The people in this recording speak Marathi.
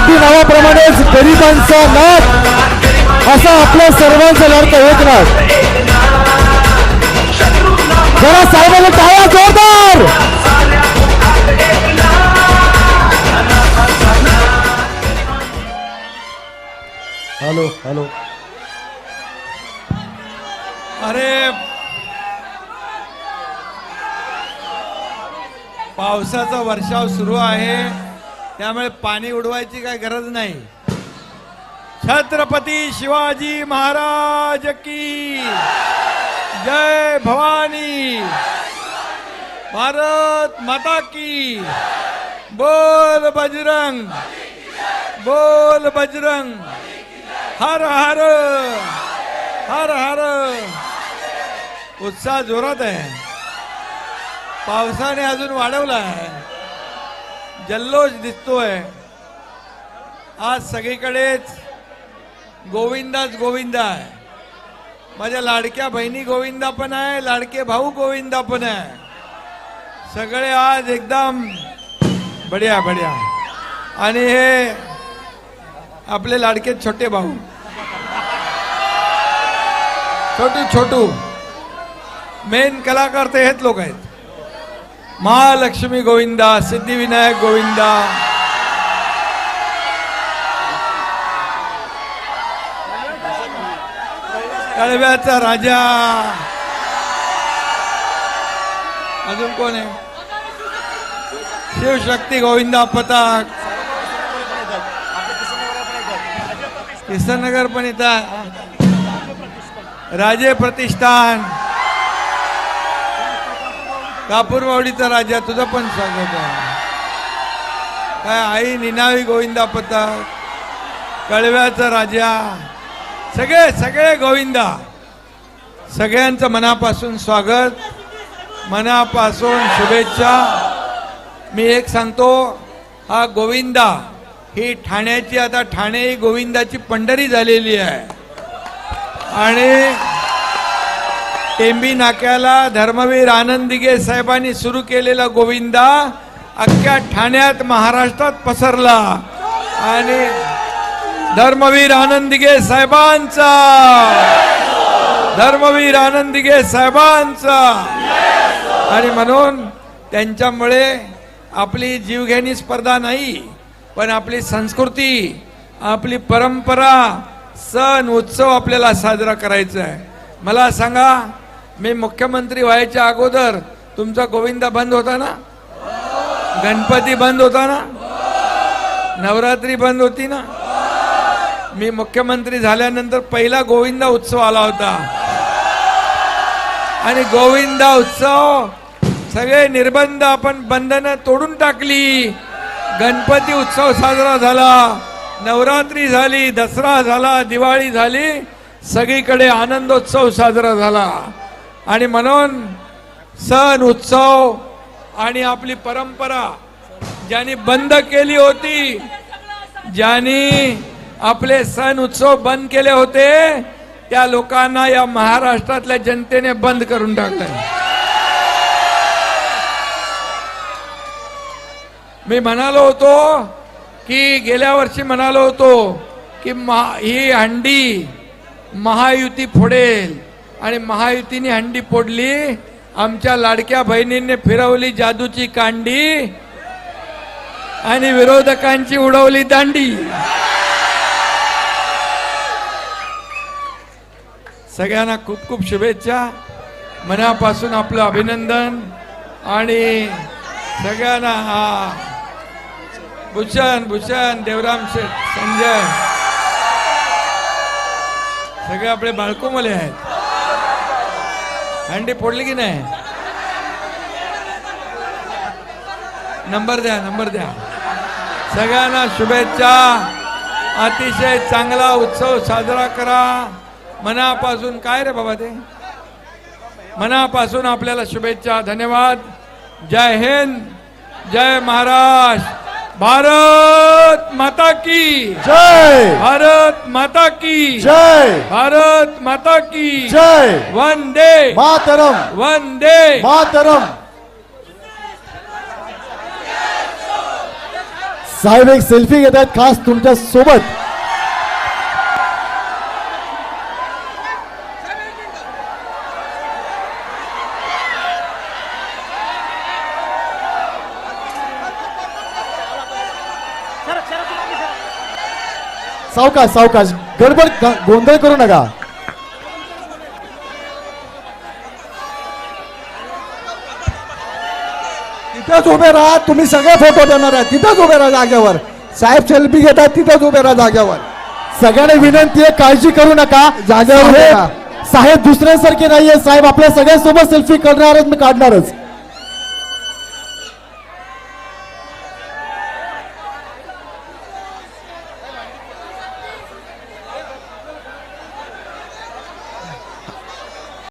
म्हणजेच गरिबांचा नाथ असा आपल्या सर्वांचा लाडका एकनाथ. जरा साहेबांना टाळा जोरदार! Hello hello. अरे पावसाचा वर्षाव सुरू आहे. त्यामुळे पाणी उडवायची काय गरज नाही. छत्रपती शिवाजी महाराज की जय भवानी. भारत माता की बोल बजरंग बोल बजरंग. हर हर हर हर. उत्साह जोरात आहे. पावसाने अजून वाढवला आहे. जल्लोष दिसतोय. आज सगळीकडेच गोविंदाच गोविंदा आहे. माझ्या लाडक्या बहिणी गोविंदा पण आहे लाडके भाऊ गोविंदा पण आहे. सगळे आज एकदम बढिया बढिया. आणि हे आपले लाडके छोटे भाऊ. छोटू छोटू. मेन कलाकार ते हेच लोक आहेत. महालक्ष्मी गोविंदा सिद्धिविनायक गोविंदा. कळव्याचा राजा. अजून कोण आहे? शिवशक्ती गोविंदा पताक. किसनगर पण येतात राजे प्रतिष्ठान. कापूरवाडीचा राजा तुझं पण स्वागत आहे. काय आई निनावी गोविंदा पथक कळव्याचा राजा. सगळे सगळे गोविंदा. सगळ्यांचं मनापासून स्वागत मनापासून शुभेच्छा. मी एक सांगतो हा गोविंदा ही ठाण्याची आता ठाणे ही गोविंदाची पंढरी झालेली आहे. आणि टेंबी नाक्याला धर्मवीर आनंदिगे साहेबांनी सुरू केलेला गोविंदा अख्ख्या ठाण्यात महाराष्ट्रात पसरला. आणि धर्मवीर आनंद दिघे साहेबांचा. धर्मवीर आनंद साहेबांचा. आणि म्हणून त्यांच्यामुळे आपली जीवघेणी स्पर्धा नाही पण आपली संस्कृती आपली परंपरा सण उत्सव आपल्याला साजरा करायचा आहे. मला सांगा मी मुख्यमंत्री व्हायच्या अगोदर तुमचा गोविंदा बंद होता ना? गणपती बंद होता ना? नवरात्री बंद होती ना? मी मुख्यमंत्री झाल्यानंतर पहिला गोविंदा उत्सव आला होता. आणि गोविंदा उत्सव सगळे निर्बंध आपण बंधनं तोडून टाकली. गणपती उत्सव साजरा झाला नवरात्री झाली दसरा झाला दिवाळी झाली सगळीकडे आनंदोत्सव साजरा झाला. आणि म्हणून सण उत्सव आणि आपली परंपरा ज्यांनी बंद केली होती ज्यांनी आपले सण उत्सव बंद केले होते त्या लोकांना या महाराष्ट्रातल्या जनतेने बंद करून टाकलं मी म्हणालो होतो की गेल्या वर्षी म्हणालो होतो की महा ही हंडी महायुती फोडेल. आणि महायुतीने हंडी फोडली. आमच्या लाडक्या बहिणींनी फिरवली जादूची कांडी आणि विरोधकांची उडवली दांडी. सगळ्यांना खूप खूप शुभेच्छा. मनापासून आपलं अभिनंदन आणि सगळ्यांना हा. भूषण भूषण देवराम शेठ संजय. सगळे आपले बाळकोमले आहेत. हंडी फोडली की नाही? नंबर द्या नंबर द्या. सगळ्यांना शुभेच्छा. अतिशय चांगला उत्सव साजरा करा. मनापासून काय रे बाबा ते? मनापासून आपल्याला शुभेच्छा धन्यवाद. जय हिंद जय महाराष्ट्र. भारत माता की। जय। भारत माता की। जय। भारत माता की। जय। वंदे। मातरम। वंदे। मातरम। साहेब एक सेल्फी घेत आहेत खास तुमच्यासोबत सावकाश सावकाश. गडबड गोंधळ करू नका. तिथंच उभे राहा. तुम्ही सगळे फोटो देणार आहे. तिथंच उभे राहा जागेवर. साहेब सेल्फी घेतात तिथंच उभे राहा जागेवर. सगळ्यांना विनंती आहे काळजी करू नका. जागेवर साहेब दुसऱ्यांसारखे नाहीये. साहेब आपल्या सगळ्यांसोबत सेल्फी करणारच मी काढणारच.